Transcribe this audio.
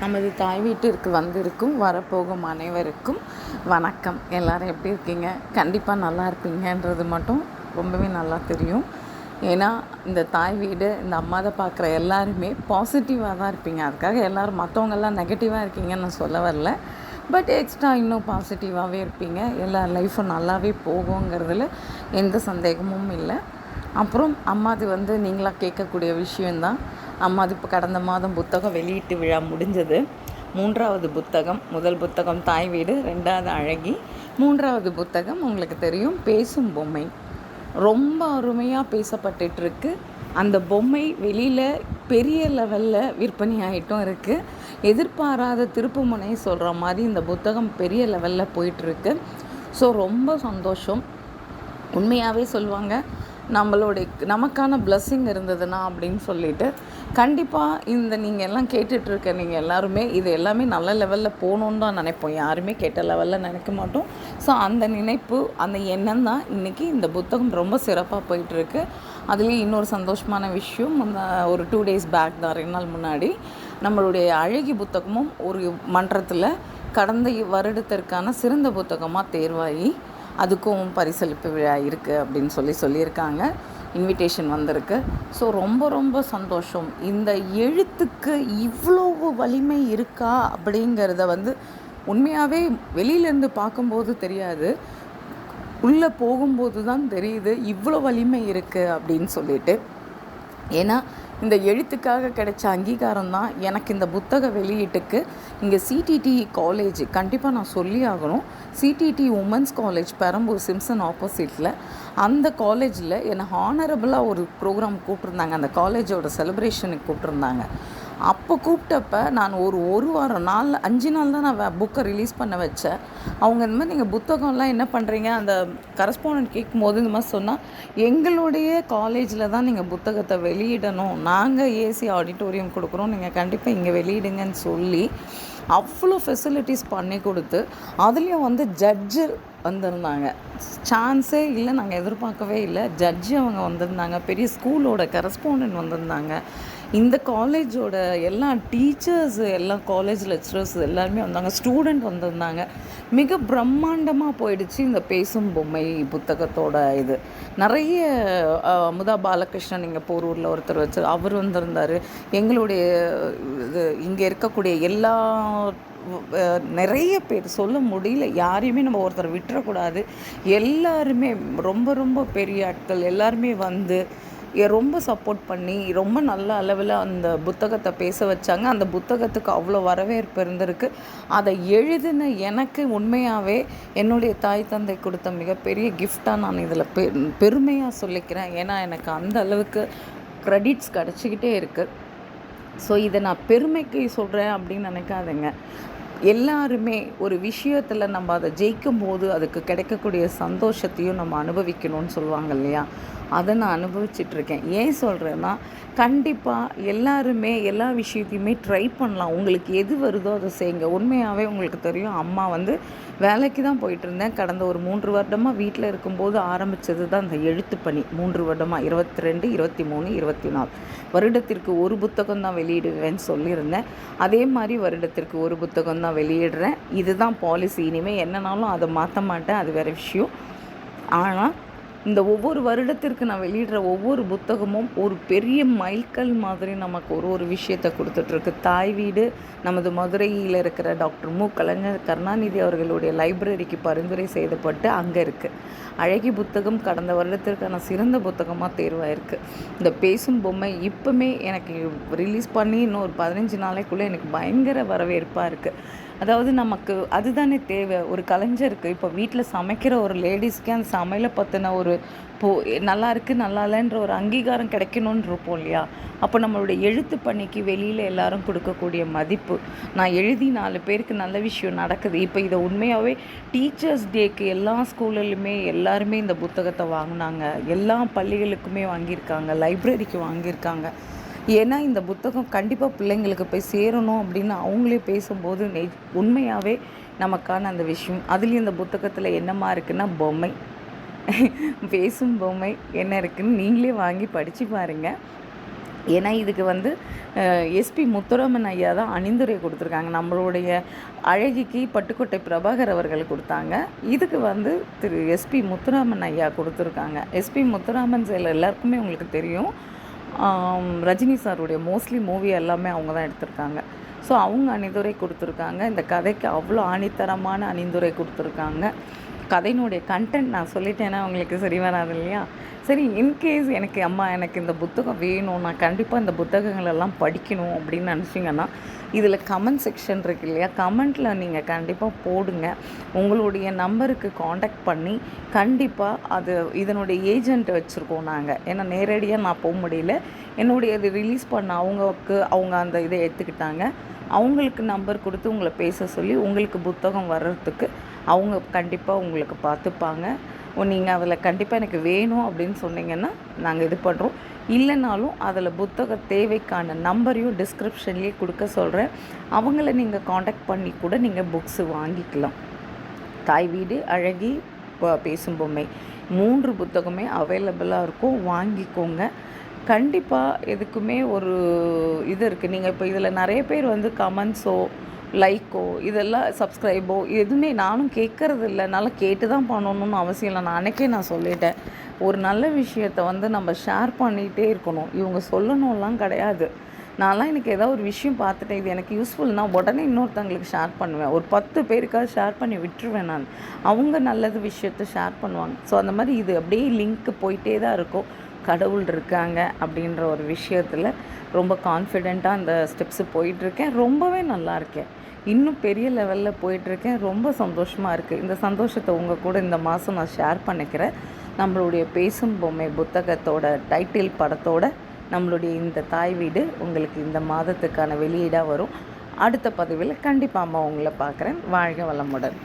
நமது தாய் வீட்டிற்கு வந்திருக்கும் வரப்போகும் அனைவருக்கும் வணக்கம். எல்லாரும் எப்படி இருக்கீங்க? கண்டிப்பாக நல்லா இருப்பீங்கன்றது மட்டும் ரொம்பவே நல்லா தெரியும். ஏன்னா இந்த தாய் வீடு இந்த அம்மாதை பார்க்குற எல்லாருமே பாசிட்டிவாக தான் இருப்பீங்க. அதுக்காக எல்லோரும் மற்றவங்கெல்லாம் நெகட்டிவாக இருக்கீங்கன்னு நான் சொல்ல வரல. பட் எக்ஸ்ட்ரா இன்னும் பாசிட்டிவாகவே இருப்பீங்க. எல்லா லைஃப்பும் நல்லாவே போகுங்கிறதுல எந்த சந்தேகமும் இல்லை. அப்புறம் அம்மாது வந்து நீங்களாக கேட்கக்கூடிய விஷயந்தான் அம்மாது இப்போ கடந்த மாதம் புத்தகம் வெளியீட்டு விழா முடிஞ்சது. மூன்றாவது புத்தகம் முதல் புத்தகம் தாய் வீடு ரெண்டாவது அழகி. மூன்றாவது புத்தகம் உங்களுக்கு தெரியும் பேசும் பொம்மை. ரொம்ப அருமையாக பேசப்பட்டுருக்கு அந்த பொம்மை வெளியில் பெரிய லெவலில் விற்பனை ஆகிட்டும் இருக்குது எதிர்பாராத திருப்புமுனை சொல்கிற மாதிரி இந்த புத்தகம் பெரிய லெவலில் போயிட்டுருக்கு ஸோ ரொம்ப சந்தோஷம். உண்மையாகவே சொல்லுவாங்க நம்மளுடைய நமக்கான பிளஸ்ஸிங் இருந்ததுன்னா அப்படின்னு சொல்லிட்டு கண்டிப்பாக இந்த நீங்கள் எல்லாம் கேட்டுட்ருக்க நீங்கள் எல்லாருமே இது எல்லாமே நல்ல லெவலில் போகணுன்னு தான் நினைப்போம். யாருமே கேட்ட லெவலில் நினைக்க மாட்டோம். ஸோ அந்த நினைப்பு அந்த எண்ணம் தான் இன்றைக்கி இந்த புத்தகம் ரொம்ப சிறப்பாக போயிட்டுருக்கு அதுலேயும் இன்னொரு சந்தோஷமான விஷயம் அந்த ஒரு டூ டேஸ் பேக் தான் ரெண்டு நாள் முன்னாடி நம்மளுடைய அழகி புத்தகமும் ஒரு மன்றத்தில் கடந்த வருடத்திற்கான சிறந்த புத்தகமாக தேர்வாகி அதுக்கும் பரிசளிப்பு விழா இருக்குது அப்படின்னு சொல்லி சொல்லியிருக்காங்க. இன்விடேஷன் வந்திருக்கு. ஸோ ரொம்ப ரொம்ப சந்தோஷம். இந்த எழுத்துக்கு இவ்வளவு வலிமை இருக்கா அப்படிங்கிறத வந்து உண்மையாகவே வெளியிலேருந்து பார்க்கும்போது தெரியாது. உள்ளே போகும்போது தான் தெரியுது இவ்வளோ வலிமை இருக்குது அப்படின்னு சொல்லிட்டு. ஏன்னா இந்த எழுத்துக்காக கிடைச்ச அங்கீகாரம் தான் எனக்கு இந்த புத்தக வெளியீட்டுக்கு. இங்கே சிடிடி காலேஜ் கண்டிப்பாக நான் சொல்லி ஆகணும். CTT women's college Perambur Simpson ஆப்போசிட்டில் அந்த காலேஜில் என்னை ஹானரபுளாக ஒரு ப்ரோக்ராம் கூப்பிட்ருந்தாங்க அந்த காலேஜோட செலிப்ரேஷனுக்கு கூப்பிட்ருந்தாங்க அப்போ கூப்பிட்டப்ப நான் ஒரு ஒரு வாரம் நாலு அஞ்சு நாள் தான் நான் புக்கை ரிலீஸ் பண்ண வச்சேன். அவங்க இந்த மாதிரி நீங்கள் புத்தகம்லாம் என்ன பண்ணுறீங்க அந்த கரஸ்பாண்டன்ட் கேட்கும்போது இந்த மாதிரி சொன்னால் எங்களுடைய காலேஜில் தான் நீங்கள் புத்தகத்தை வெளியிடணும். நாங்கள் ஏசி ஆடிட்டோரியம் கொடுக்குறோம். நீங்கள் கண்டிப்பாக இங்கே வெளியிடுங்கன்னு சொல்லி அவ்வளோ ஃபெசிலிட்டிஸ் பண்ணி கொடுத்து அதுலேயும் வந்து ஜட்ஜு வந்திருந்தாங்க. சான்ஸே இல்லை நாங்கள் எதிர்பார்க்கவே இல்லை. ஜட்ஜி அவங்க வந்திருந்தாங்க பெரிய ஸ்கூலோட கரஸ்பாண்டன்ட் வந்திருந்தாங்க. இந்த காலேஜோட எல்லா டீச்சர்ஸ் எல்லா காலேஜ் லெக்சரர்ஸ் எல்லாருமே வந்தாங்க ஸ்டூடெண்ட் வந்திருந்தாங்க. மிக பிரம்மாண்டமாக போயிடுச்சு இந்த பேசும் பொம்மை புத்தகத்தோட இது. நிறைய அமுதா பாலகிருஷ்ணன் இங்கே போரூரில் ஒருத்தர் வச்சு அவர் வந்திருந்தார். எங்களுடைய இது இங்கே இருக்கக்கூடிய எல்லா நிறைய பேர் சொல்ல முடியல. யாரையுமே நம்ம ஒருத்தர் விட்டுறக்கூடாது. எல்லாருமே ரொம்ப ரொம்ப பெரிய ஆட்கள் எல்லாருமே வந்து ரொம்ப சப்போர்ட் பண்ணி ரொம்ப நல்ல அளவில் அந்த புத்தகத்தை பேச வச்சாங்க. அந்த புத்தகத்துக்கு அவ்வளோ வரவேற்பு இருந்திருக்கு. அதை எழுதின எனக்கு உண்மையாகவே என்னுடைய தாய் தந்தை கொடுத்த மிகப்பெரிய கிஃப்டாக நான் இதில் பெ பெருமையாக சொல்லிக்கிறேன். ஏன்னா எனக்கு அந்த அளவுக்கு க்ரெடிட்ஸ் கிடச்சிக்கிட்டே இருக்குது ஸோ இதை நான் பெருமைக்கு சொல்கிறேன் அப்படின்னு நினைக்காதுங்க. எல்லாருமே ஒரு விஷயத்தில் நம்ம அதை ஜெயிக்கும் போது அதுக்கு கிடைக்கக்கூடிய சந்தோஷத்தையும் நம்ம அனுபவிக்கணும்னு சொல்லுவாங்க இல்லையா? அதை நான் அனுபவிச்சிட்ருக்கேன். ஏன் சொல்கிறேன்னா கண்டிப்பாக எல்லாருமே எல்லா விஷயத்தையுமே ட்ரை பண்ணலாம். உங்களுக்கு எது வருதோ அதை செய்யுங்க. உண்மையாகவே உங்களுக்கு தெரியும் அம்மா வந்து வேலைக்கு தான் போயிட்டு இருந்தேன் கடந்த ஒரு மூன்று வருடமாக வீட்டில் இருக்கும்போது ஆரம்பித்தது தான் இந்த எழுத்து பணி. மூன்று வருடமாக இருபத்தி ரெண்டு இருபத்தி மூணு இருபத்தி நாலு வருடத்திற்கு ஒரு புத்தகம் தான் வெளியிடுவேன்னு சொல்லியிருந்தேன். அதே மாதிரி வருடத்திற்கு ஒரு புத்தகம் தான் வெளியிடுறேன். இதுதான் பாலிசி இனிமேல் என்னன்னாலும் அதை மாற்ற மாட்டேன். அது வேறு விஷயம். ஆனால் இந்த ஒவ்வொரு வருடத்திற்கு நான் வெளியிடுற ஒவ்வொரு புத்தகமும் ஒரு பெரிய மைல்கல் மாதிரி நமக்கு ஒரு ஒரு விஷயத்தை கொடுத்துட்ருக்கு. தாய் வீடு நமது மதுரையில் இருக்கிற டாக்டர் மு. கலைஞர் கருணாநிதி அவர்களுடைய லைப்ரரிக்கு பரிந்துரை செய்யப்பட்டு அங்கே இருக்குது அழகி புத்தகம் கடந்த வருடத்திற்கான சிறந்த புத்தகமாக தேர்வாயிருக்கு. இந்த பேசும் பொம்மை இப்போமே எனக்கு ரிலீஸ் பண்ணி இன்னும் ஒரு பதினஞ்சு நாளைக்குள்ளே எனக்கு பயங்கர வரவேற்பாக இருக்குது அதாவது நமக்கு அதுதானே தேவை. ஒரு கலைஞருக்கு இப்போ வீட்டில் சமைக்கிற ஒரு லேடிஸ்க்கே அந்த சமையலை பற்றின ஒரு போ நல்லா இருக்குது நல்லா இல்லைன்ற ஒரு அங்கீகாரம் கிடைக்கணும்னு இருப்போம் இல்லையா? அப்போ நம்மளுடைய எழுத்து பணிக்கு வெளியில் எல்லாரும் கொடுக்கக்கூடிய மதிப்பு. நான் எழுதி நாலு பேருக்கு நல்ல விஷயம் நடக்குது. இப்போ இதை உண்மையாகவே டீச்சர்ஸ் டேக்கு எல்லா ஸ்கூல்லையுமே எல்லாருமே இந்த புத்தகத்தை வாங்கினாங்க. எல்லா பள்ளிகளுக்குமே வாங்கியிருக்காங்க. லைப்ரரிக்கு வாங்கியிருக்காங்க. ஏன்னா இந்த புத்தகம் கண்டிப்பாக பிள்ளைங்களுக்கு போய் சேரணும் அப்படின்னு அவங்களே பேசும்போது நெய் உண்மையாகவே நமக்கான அந்த விஷயம். அதுலேயும் இந்த புத்தகத்தில் என்னமா இருக்குன்னா பொம்மை. பேசும் பொம்மை என்ன இருக்குன்னு நீங்களே வாங்கி படித்து பாருங்கள் ஏன்னா இதுக்கு வந்து எஸ்பி முத்துராமன் ஐயா தான் அணிந்துரை கொடுத்துருக்காங்க. நம்மளுடைய அழகிக்கு பட்டுக்கோட்டை பிரபாகர் அவர்கள் கொடுத்தாங்க. இதுக்கு வந்து திரு எஸ்பி முத்துராமன் ஐயா கொடுத்துருக்காங்க. எஸ்பி முத்துராமன் செயல் எல்லாருக்குமே உங்களுக்கு தெரியும். ரஜினி சாருடைய மோஸ்ட்லி மூவி எல்லாமே அவங்க தான் எடுத்திருக்காங்க. ஸோ அவங்க அணிந்துரை கொடுத்துருக்காங்க. இந்த கதைக்கு அவ்வளோ ஆணித்தரமான அணிந்துரை கொடுத்துருக்காங்க. கதையினுடைய கண்டென்ட் நான் சொல்லிட்டேன்னா உங்களுக்கு சரி வராது இல்லையா? சரி இன்கேஸ் எனக்கு அம்மா எனக்கு இந்த புத்தகம் வேணும் நான் கண்டிப்பாக இந்த புத்தகங்களெல்லாம் படிக்கணும் அப்படின்னு நினச்சிங்கன்னா இதில் கமெண்ட் செக்ஷன் இருக்கு இல்லையா? கமெண்ட்டில் நீங்கள் கண்டிப்பாக போடுங்க. உங்களுடைய நம்பருக்கு காண்டாக்ட் பண்ணி கண்டிப்பாக அது இதனுடைய ஏஜென்ட் வச்சுருக்கோம் நாங்கள் ஏன்னா நேரடியாக நான் போக முடியல. என்னுடைய இது ரிலீஸ் பண்ண அவங்களுக்கு அவங்க அந்த இதை எடுத்துக்கிட்டாங்க. அவங்களுக்கு நம்பர் கொடுத்து உங்களை பேச சொல்லி உங்களுக்கு புத்தகம் வர்றதுக்கு அவங்க கண்டிப்பாக உங்களுக்கு பார்த்துப்பாங்க. நீங்கள் அதில் கண்டிப்பாக எனக்கு வேணும் அப்படின்னு சொன்னீங்கன்னா நாங்கள் இது பண்ணுறோம் இல்லைனாலும் அதில் புத்தக தேவைக்கான நம்பரையும் டிஸ்கிரிப்ஷன்லேயே கொடுக்க சொல்கிறேன் அவங்கள நீங்கள் காண்டாக்ட் பண்ணி கூட நீங்கள் புக்ஸு வாங்கிக்கலாம். தாய் வீடு அழகி ப- பேசும் பொம்மை. மூன்று புத்தகமே அவைலபிளாக இருக்கும். வாங்கிக்கோங்க. கண்டிப்பாக எதுக்குமே ஒரு இது இருக்குது நீங்கள் இப்போ இதில் நிறைய பேர் வந்து கமெண்ட்ஸோ லைக்கோ இதெல்லாம் சப்ஸ்கிரைபோ எதுவுமே நானும் கேட்கறது இல்லை கேட்டு தான் பண்ணணும்னு அவசியம் இல்லை. நான் அன்னைக்கே நான் சொல்லிட்டேன். ஒரு நல்ல விஷயத்தை வந்து நம்ம ஷேர் பண்ணிகிட்டே இருக்கணும். இவங்க சொல்லணும்லாம் கிடையாது. நான்லாம் எனக்கு ஏதாவது ஒரு விஷயம் பார்த்துட்டேன். இது எனக்கு யூஸ்ஃபுல்னா உடனே இன்னொருத்தவங்களுக்கு ஷேர் பண்ணுவேன். ஒரு பத்து பேருக்காவது ஷேர் பண்ணி விட்டுருவேன் நான். அவங்க நல்லது விஷயத்த ஷேர் பண்ணுவாங்க. ஸோ அந்த மாதிரி இது அப்படியே லிங்க்கு போயிட்டே தான் இருக்கும். கடவுள் இருக்காங்க அப்படின்ற ஒரு விஷயத்தில் ரொம்ப கான்ஃபிடெண்ட்டாக அந்த ஸ்டெப்ஸு போயிட்டுருக்கேன் ரொம்பவே நல்லா இருக்கேன். இன்னும் பெரிய லெவலில் போயிட்டுருக்கேன். ரொம்ப சந்தோஷமாக இருக்குது இந்த சந்தோஷத்தை உங்கள் கூட இந்த மாதம் நான் ஷேர் பண்ணிக்கிறேன். நம்மளுடைய பேசும் பொம்மை புத்தகத்தோட டைட்டில் படத்தோட நம்மளுடைய இந்த தாய் வீடு உங்களுக்கு இந்த மாதத்துக்கான வெளியீடாக வரும். அடுத்த பதிவில் கண்டிப்பாக அம்மா உங்களை பார்க்குறேன். வாழ்க வளமுடன்.